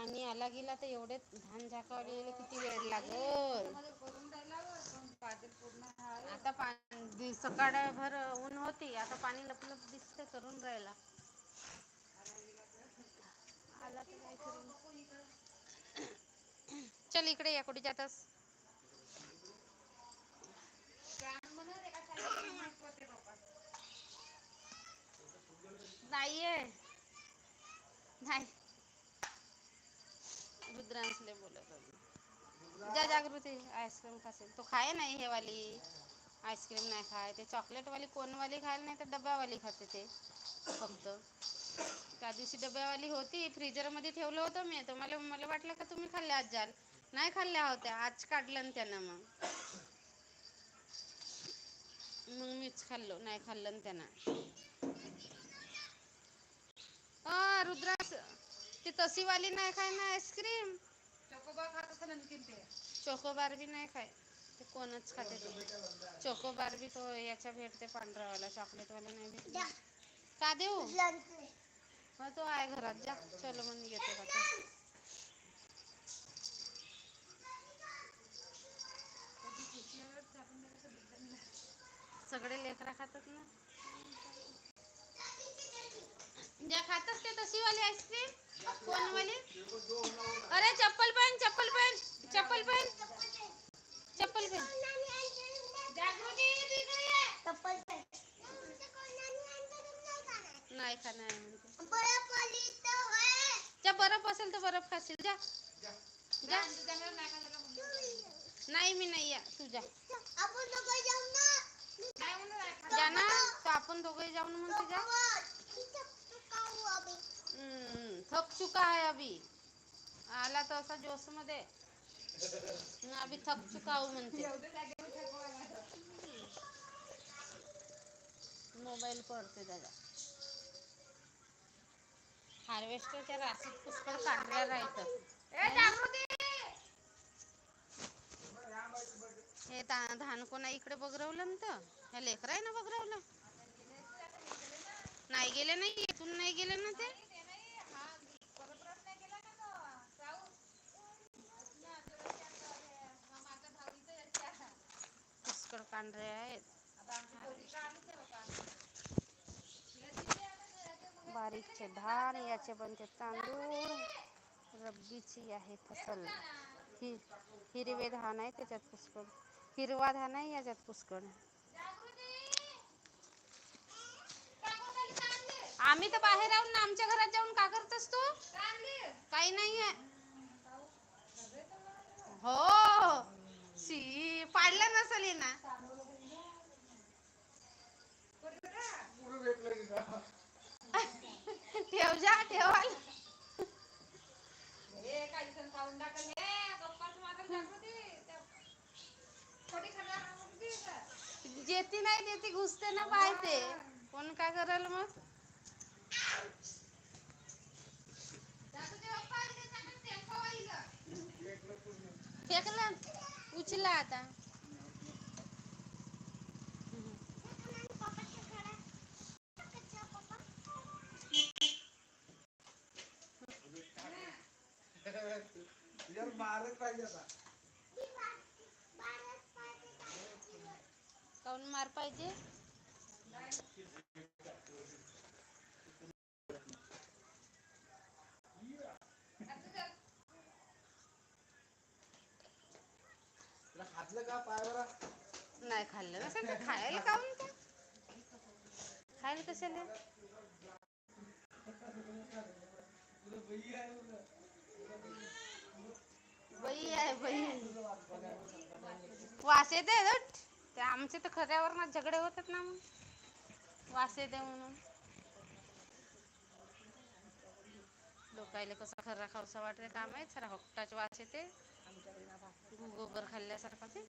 पाणी आला गेला तर एवढे धान झाकावले किती वेळ लागल? आता पा सकाळभर ऊन होती आता पाणी लपलप दिसते करून राहिला. आला तर काय चल इकडे या कुठे जातस? नाहीये. नाही. रुद्रांशले बोलत होती जा, जागृती आईस्क्रीम खासेल तो खाय नाही हे वाली आईस्क्रीम नाही खाय ते चॉकलेटवाली कोनवाली खायला नाही तर डब्यावाली खाते ते फक्त। त्या दिवशी डब्यावाली होती फ्रीजरमध्ये ठेवलं होतं मी तर मला मला वाटलं का तुम्ही खाल्ल्या आज जाल। नाही खाल्ल्या होत्या, आज ना त्यानं मग। मीच खाल्लो, नाही खाल्लं ना रुद्रास ती तशीवाली नाही खाय ना आईस्क्रीम. चोकोबार बी नाही खाय. ते कोणच खाते ते. चोकोबार बी तो याच्या भेटते पांढरावाला चॉकलेटवाला नाही भेटते. का देऊ? मग तो आहे घरात. जा चलो मग येतो का तो. सगळे लेकरा खातात ना? ज्या खातात ते तशी वाली आईस्क्रीम? कोण वाली अरे चप्पल पहन चप्पल पहन चप्पल पहन. चप्पल पहन. नाही खा नाही म्हणते जा बर्फ असेल तर बर्फ खाशील. जा. जा. नाही मी नाही या तू जा. ना. तर आपण दोघे जाऊन म्हणते जा. थक चुका है अभी. आला तर असा जोशमध्ये अभी थक चुका हूं म्हणते. मोबाईल पडते दादा हार्वेस्टरच्या राशीत पुष्कळ काढल्या राहतं हे धान कोणा इकडे बगरवलं ना तर? ह्या लेकरं आहे ना बगरवलं नाही गेले नाही इथून नाही गेले ना ते पुष्कळ पांढरे आहेत. बारीकचे धान याचे बनते तांदूळ रब्बीची आहे फसल. हि हिरवे धान आहे त्याच्यात पुष्कळ. हिरवा धान आहे याच्यात पुष्कळ. आम्ही तर बाहेर राहून ना आमच्या घरात जाऊन का करतस तू? काही नाही आहे हो. सी पाडलं नसेल ना ठेव जा ठेवाल जेती नाही देती घुसते ना पाहते कोण काय करायला मग? फेकला. उचला आता. मारच पाहिजे आता. काऊन मार पाहिजे? तुला खातलं का पाय बरा? नाही खाल्लं तर खायला काऊन तर खायला कशाला? बाई आहे बाई वास येते ते आमचे तर खऱ्यावर ना झगडे होतात ना मग. वास येते म्हणून. लोकायला कसा खर्रा खावसा वाटते काम आहे सरा हक्काच वास येते गोबर खाल्ल्यासारखा ते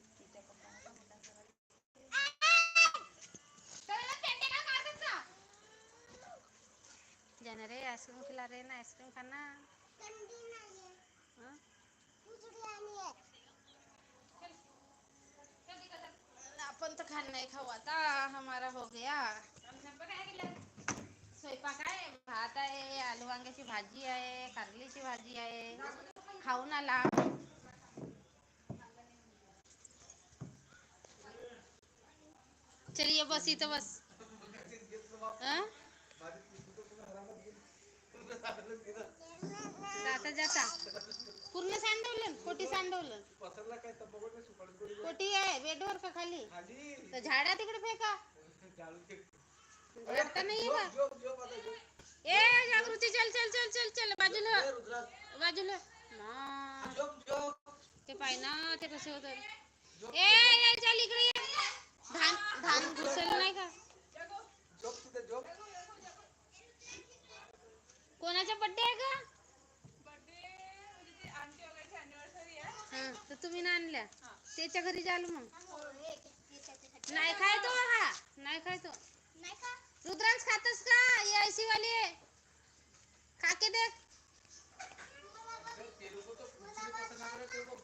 जाणारे रे आईस्क्रीम खिला रे ना आईस्क्रीम खाना अपन तो खाना नहीं खावा था हमारा हो गया. स्वयंपाक आहे भात आहे आलू वांग्याची भाजी आहे कारलीची भाजी आहे. खाऊन आला चलिए बस इथं बस. हं? जाता जाता. पूर्ण सांडवलं कोटी सांडवलं. नाही कोटी आहे, बेडवर का खाली? तर झाडा तिकडे फेका. जाळून झोप ए, जागृती, चल चल चल चल चल, बाजूला. बाजूला. झोप ते पाय ना, ते कसे होत ए चल इकडे ये. धान धान घुसलं नाही का? कोणाचा बर्थडे आहे का हा तर तुम्ही ना आणल्या. त्याच्या घरी जाल मग. नाही खाय तो हा. नाही खाय तो रुद्रांश खातस का? ये ऐसी वाली खाके देख.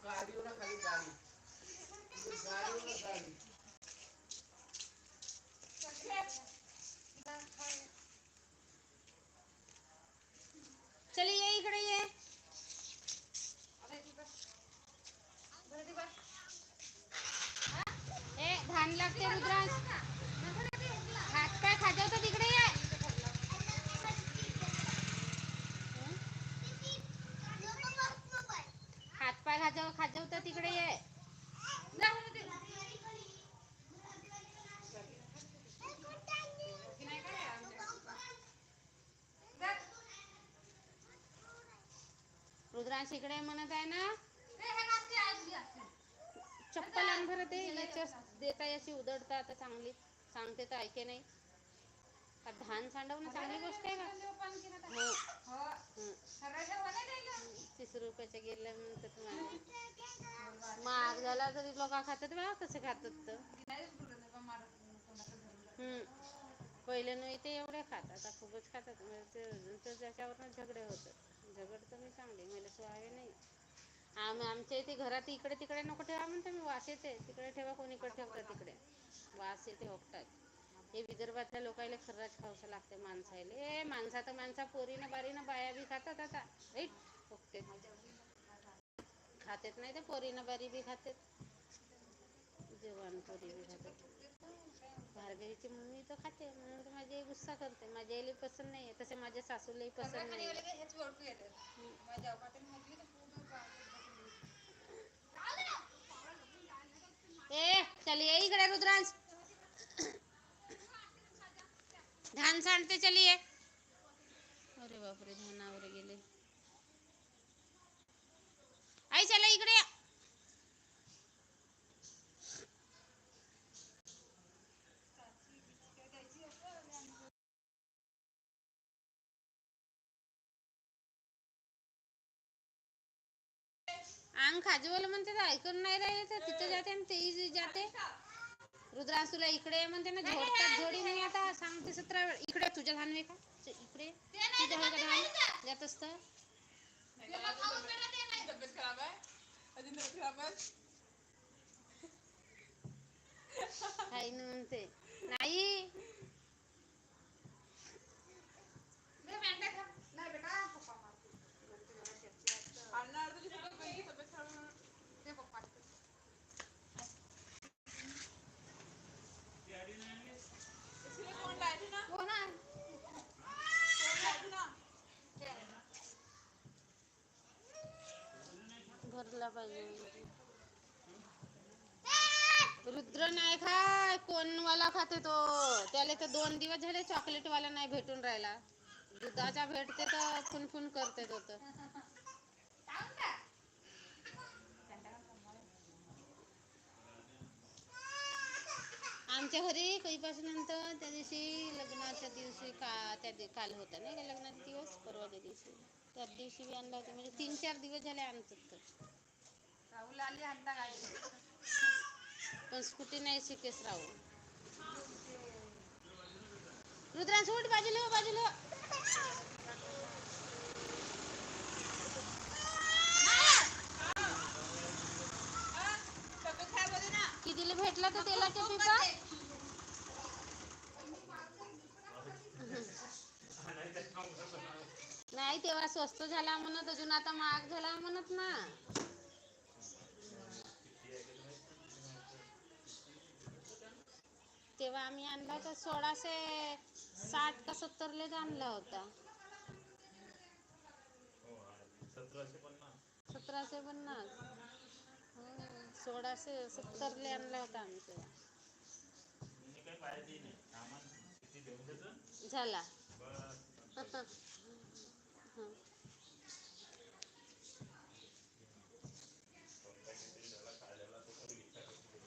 गाडी. गाडी चल ये इकडे ये ए धान लागते रुद्रांश हात पाय खाजवतो तिकडे ये हं? हात पाय खाजव खाजवतो तिकडे ये रुद्रांश इकडे म्हणत आहे ना? चप्पल ते याच्या देता याची उधळता आता चांगली. सांगते तर ऐके नाही. धान सांडवणं चांगली गोष्ट आहे का? हो. हं. तीस रुपयाच्या गेल्या म्हणतात महाग झाला तरी लोक खातात बा कसे खातात तर. पहिले नाही ते एवढे खात आता खूपच खातात. म्हणजे त्याच्यावरनं झगडे होतात. झगड मी चांगली मला सोहावे नाही. आम आमच्या इथे घरात इकडे तिकडे नको ठेवा म्हणतो मी वास येते. तिकडे ठेवा कोणीकडे ठेवता तिकडे? वास येते होकटात हे विदर्भातल्या लोकायला खर्राच खाऊसं लागते माणसायला. ए माणसा तर माणसा पोरीनं बारीनं बाया बी खातात आता. Right okay. खातेत नाही ते पोरीनं बारी बी खातेत. जेवण पोरी बी खातात. तर खाते म्हणून तर माझी आई गुस्सा करते माझ्या आईला पसंत नाही तसे माझ्या सासूलाही पसंत नाही ए चल ये इकडे रुद्रांश. धान सांडते चलिये अरे बापरे धानावर गेले. आई चला इकडे अंग खाजवलं म्हणते तर ऐकून नाही राहिले तर तिथे जाते आणि तेही जाते. रुद्रांश तुला इकडे ये म्हणते ना झोडतात झोडी नाही आता. सांगते सतरा वेळ. इकडे तुझ्या धान वे का? इकडे तुझ्या का धान जात असत. म्हणते. नाही ना भरला पाहिजे. रुद्र नाही खाय कोण वाला खाते तो? त्याला तर दोन दिवस झाले चॉकलेट वाला नाही भेटून राहिला. दुधाचा भेटते तर फुनफुन करते तो तर. आमच्या घरी कधीपासून नंतर त्या दिवशी लग्नाच्या दिवशी का त्या काल होता नाही का लग्नाचा दिवस? परवाच्या दिवशी. त्या दिवशी बी आणला होता. म्हणजे तीन चार दिवस झाले आणतात तर पण स्कूटी नाही शिकेस राहू रुद्रांश उठ बाजूला बाजूला. कितीला भेटला तर तेलाच्या पिपा नाही नाही तेव्हा स्वस्त झाला म्हणत अजून आता महाग झाला म्हणत ना किती आहे ते माहीत नाही किती माहीत तेव्हा आम्ही आणला होता सोळाशे साठ का सत्तरलाच आणला होता. सतराशे पन्नास. सोळाशे सत्तरला आणला होता आम्ही तेव्हा. झाला बस संपलं. हं. कोणता किती झाला काय झाला तो तरी विचार लागतो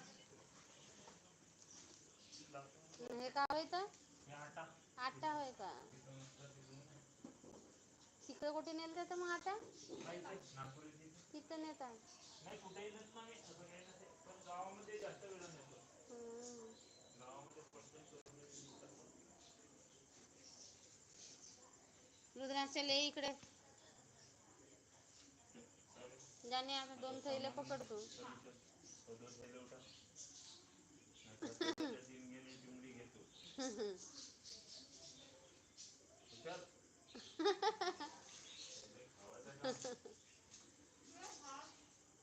हे का होतं हे आटा. आटा होय का? तिकडे कुठे नेलं जातं मग इथे तिथं नेत. रुद्रांश ले इकडे. ज्याने आता दोन थैले पकडतो सॉल्युशन सदर झालं होता नाहीतर स्वतःच्या तीन गेले चिमडी घेतो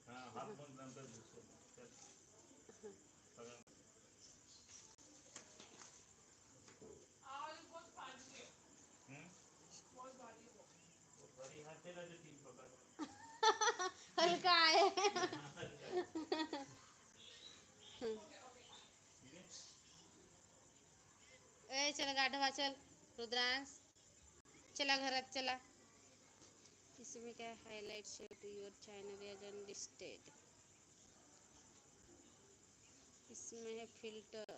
हा हात पण नंतर सगळं हलका आहे. ए, चल गाढवा, चल। रुद्रांश, चला घरात, चला। इसमें क्या highlight set your channel as unlisted इसमें है फ़िल्टर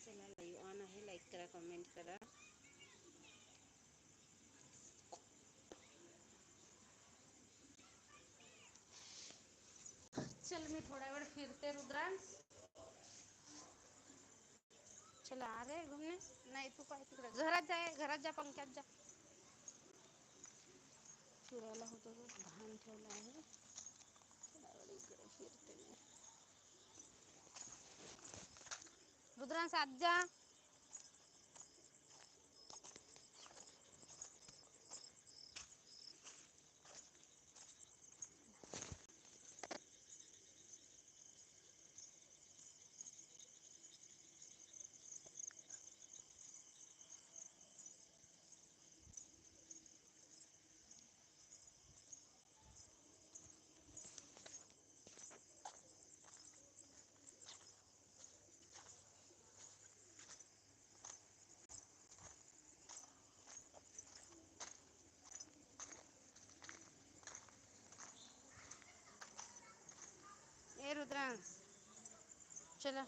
चला लाईव्ह ऑन आहे लाईक करा कमेंट करा। चल मी थोडा वेळ फिरते रुद्रांश चला अरे घुमने नाही तू काय तिकडे. घरात जाय घरात जा पंख्यात जा. फिरायला होतो तो घाण ठेवलं आहे. थोडा वेळ इकडे फिरते मी. रुद्रांश आज जा. ए रुद्रांश चला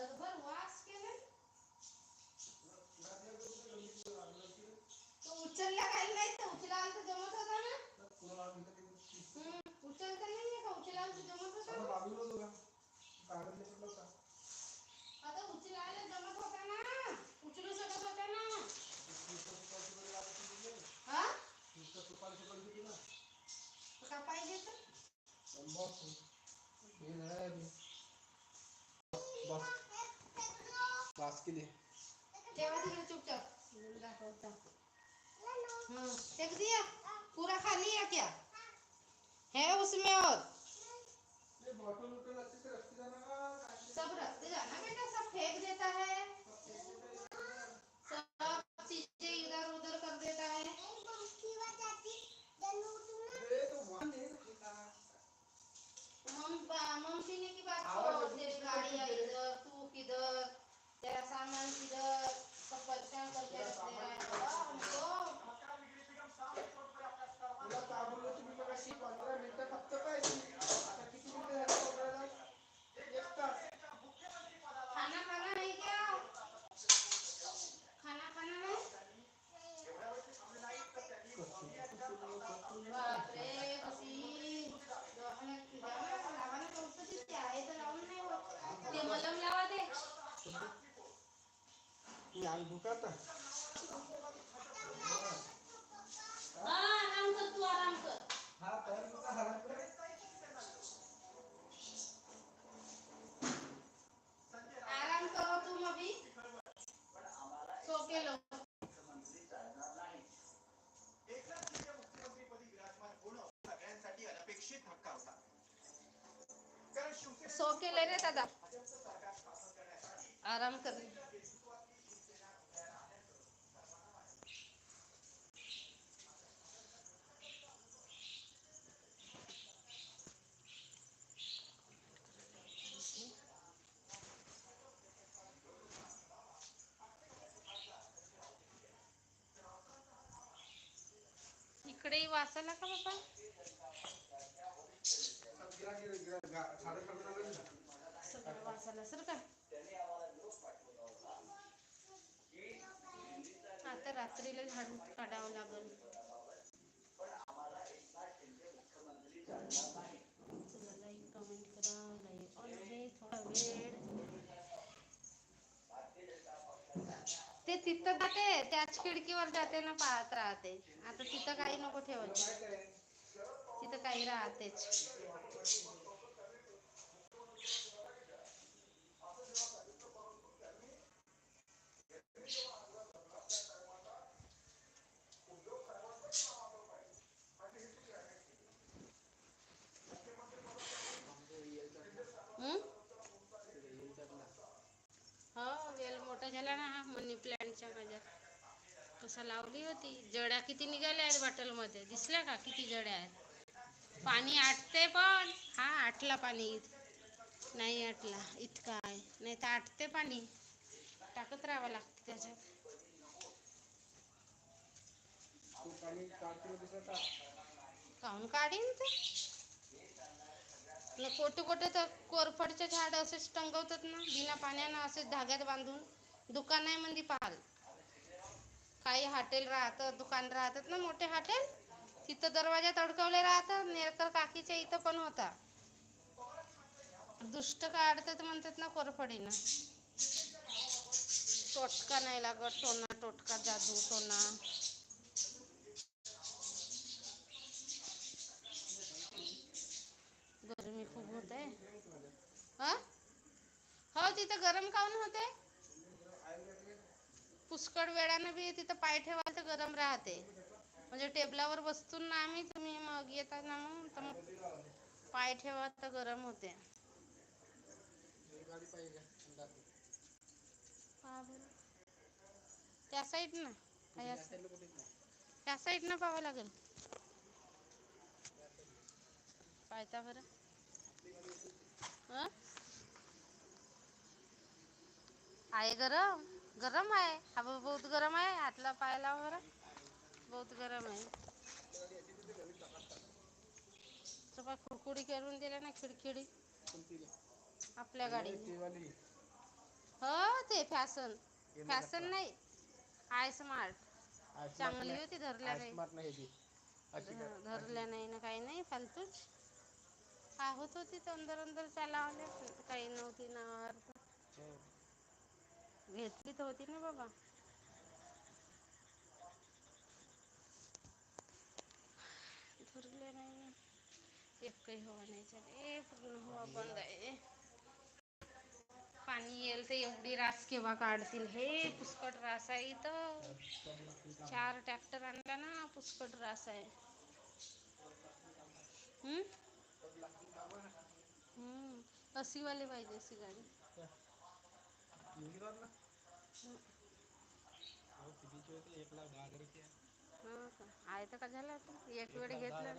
जगभर वास केले तो उचलला काही नाही. तर उचला तर जमत होता ना उचलता नाही का उचला जमत होता आता उचलायला जमत होता ना उचलू शकत होता ना हा का पाहिजे तर बस केली तेव्हा तिकडे चुपचाप? दाखवता हाँ फेंक दिया। पूरा खाली है क्या? है उसमें और? ये बॉटल वॉटल अच्छे से रखते जाना। का सब रखते जाना बेटा सब फेंक देता है। सब चीजें इधर उधर कर देता है। ये तो वहाँ नहीं रखेगा मम मम्मी ने की बात आवाज छोड़ अभी तेरी किधर गाड़ियाँ किधर? इधर तू किधर तेरा सामान किधर सब परेशान करके रख दे रहा है बाबा हमको तुला का बोललो तुम्ही मगाशी पंधरा मिनिटं फक्त काय ती? आता किती मिनिटं झाली पंधराला? एक तास खाना खाना नहीं क्या खाना खाना नहीं बाप रे कशी दवाखान्यात जाऊ ना लावायला कौतुक दिसते आहे तर लावून नाही होत ते मलम लावा ते मी हा आराम कर तू आराम कर हा तर कर. आराम करो तुम अभी सो के लो सो रे दादा आराम कर इकडे का बाबा? सगळं वाचायला सर का? आता रात्रीला झाडून काढावं लागल चला लाईक कमेंट करा लाईक ऑन आहे थोडा वेळ ते तिथं जाते त्याच खिडकीवर जाते ना पाहत राहते. आता तिथं काही नको ठेवायचं. तिथं काही राहतेच हम्म? हो वेल मोठा झाला ना हा मनी प्लॅन्टच्या माझ्या कसा लावली होती जड्या किती निघाल्या आहेत बॉटलमध्ये? दिसल्या का किती जड्या आहेत? पाणी आटते पण. हा आटला पाणी. नाही आटला. इतका आहे. नाही तर आटते पाणी. टाकत राहावं लागते त्याच्यात. काहून काढीन ते? न कोठे तर कोरफडचे झाड असेच टंगवतात ना. बिना पाण्यानं असेच धाग्यात बांधून. दुकान आहे म्हणजे पाहाल. काही हॉटेल राहतं दुकान राहतात ना मोठे हॉटेल? तिथं दरवाजात अडकवले राहतात नेरकर काकीच्या इथं पण होता. दुष्ट काढतात म्हणतात ना कोरफडीनं. टोटका नाही लागत टोना टोटका जादू टोना गरमी खूप होत. आहे हा? हो तिथं गरम काऊन होते? पुष्कळ वेळानं बी तिथं पाय ठेवाल तर गरम राहते. म्हणजे टेबलावर बसतून ना आम्ही तुम्ही मग येता ना मग तर मग पाय ठेवा तर गरम होते. त्या साईड ना. त्या साईड ना पाहावं लागेल. पाहता बरं. आहे गरम. गरम आहे. हा बहुत गरम आहे. हातला पायला बरं बहुत गरम आहे. तो खुडखुडी करून दिल्या ना खिडखिडी. आपल्या गाडी हो ते फॅशन. फॅशन नाही. I smart. चांगली होती धरल्या नाही. धरल्या नाही ना काही नाही फालतूच. होत होती तर अंदर अंदर चालावले काही नव्हती ना घेतली तर होती ना बाबा। बंद रास हे। पुष्कळ रास इथं चार ट्रॅक्टर ना, पुष्कळ रास आहे हम्म? हम्म। वाले अशी गाडी। युनिकॉर्न हम्म. हो का? आहे तर का झालं आता? एक वेळ घेतलं.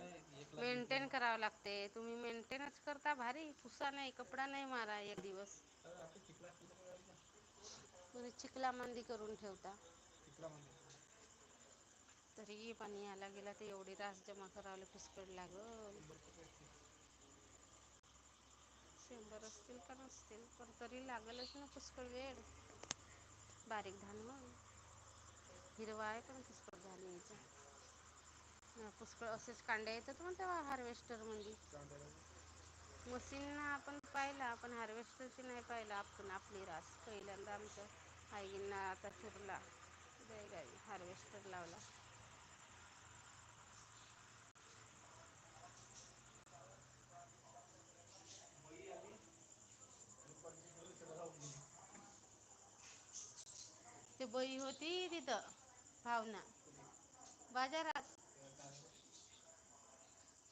मेंटेन करावं लागते. तुम्ही मेंटेनच करता भारी. पुसा नाही कपडा नाही मारा एक दिवस. चिखला तुम्ही चिखला मंदी करून ठेवता. तरीही तरी पाणी यायला गेला तर एवढी रास जमा करायला पुष्कळ लागल. शंभर शंभर असतील का नसतील पण तरी लागलच ना पुष्कळ वेळ. बारीक धान मग हिरवा आहे पण पुष्कळ धान यायचा पुष्कळ असेच कांड्या येतात मग तेव्हा हार्वेस्टर म्हणजे. मशीन आपण पाहिला आपण हार्वेस्टरची नाही पाहिला आपण. आपली रास पहिल्यांदा आमचं आईंना आता फिरला बैलगाडी हार्वेस्टर लावला. ते बई होती तिथं. भावना। बाजारात?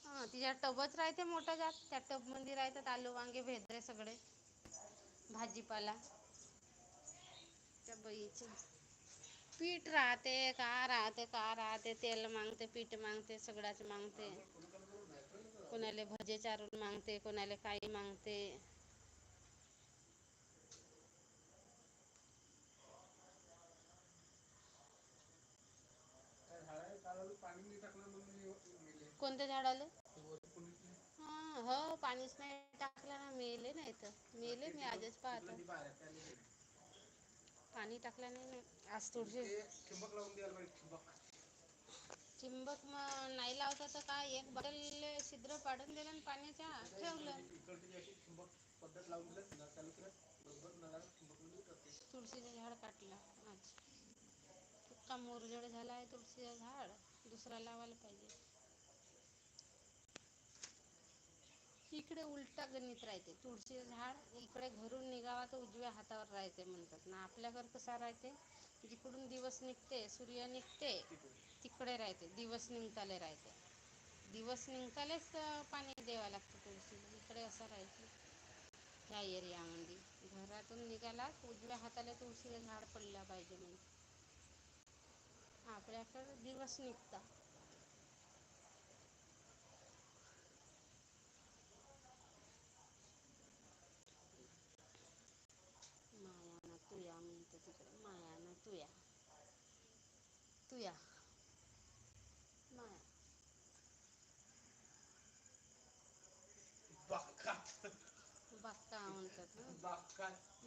हा तिच्या टबच राहते मोठा जात, त्या टब मंदी राहतात आलू, वांगे, भेद्रे सगळे. भाजीपाला. त्या बईच. पीठ राहते, का राहते का राहते, तेल मागते, पीठ मागते, सगळ्याच मागते. कोणाले भजे चारून मागते, कोणाले काही मागते. कोणत्या झाडाले हो पाणीच नाही टाकलं ना मेले नाही तर मेले मी आजच पाहतो. पाणी टाकलं नाही ना. आज थोडीशी चिंबक मग नाही लावता तर काय? एक बॉटल छिद्र पाडून दिलं आणि पाण्याच्या ठेवलं. तुळशीचं झाड काटलं. आज इतका मुरझड झाला आहे तुळशीचं झाड. दुसरा लावायला पाहिजे. इकडे उलटा गणित राहते. तुळशी झाड इकडे घरून निघावा तर उजव्या हातावर राहते म्हणतात. ना आपल्या घर कसा राहते? जिकडून दिवस निघते सूर्य निघते तिकडे राहते. दिवस निघताले राहते. दिवस निघतालेच पाणी द्यावं लागतं तुळशीला. इकडे असं राहायचं ह्या एरियामध्ये. घरातून निघाला उजव्या हाताला तुळशीला झाड पडलं पाहिजे म्हण आपल्याकडे दिवस निघता माया ना तुया म्हणते तिकडे माया ना तुया तुया माया बाकात बाक्का म्हणतात ना बाकात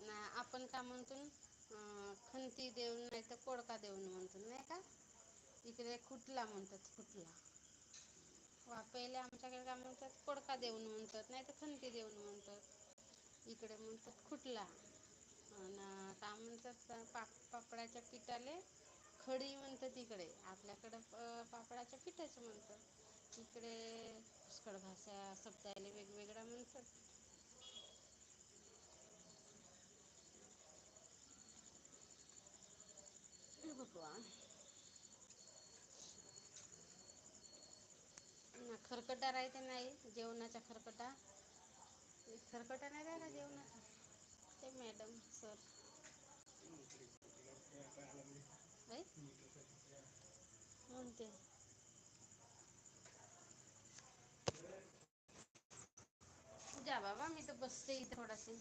ना आपण का म्हणतो अं, खंती देऊन नाही तर कोडका देऊन म्हणतो नाही का इकडे खुटला म्हणतात खुटला वा पहिले आमच्याकडे काय म्हणतात कोडका देऊन म्हणतात नाही तर खंती देऊन म्हणतात इकडे म्हणतात खुटला आणि काय म्हणतात पाप पापडाच्या पिठाले खडी म्हणतात तिकडे आपल्याकडं पापडाच्या पिठाचं म्हणतात. तिकडे पुष्कळ भाषा शब्दाले वेगवेगळ्या म्हणतात. हे खरकटा राहते नाही जेवणाचा खरकटा. खरकटा नाही राहिला जेवणाचा? ते मॅडम सर म्हणते. जा बाबा मी तर बसते इथे थोडासे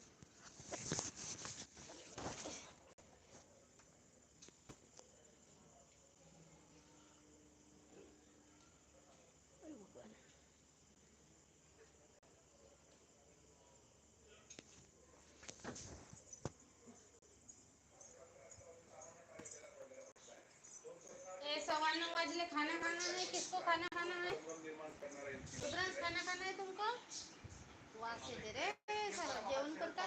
पहले खाना खाना है? किसको खाना खाना है? खाना खाना है तुमको? वाह से दे रे जेवण करता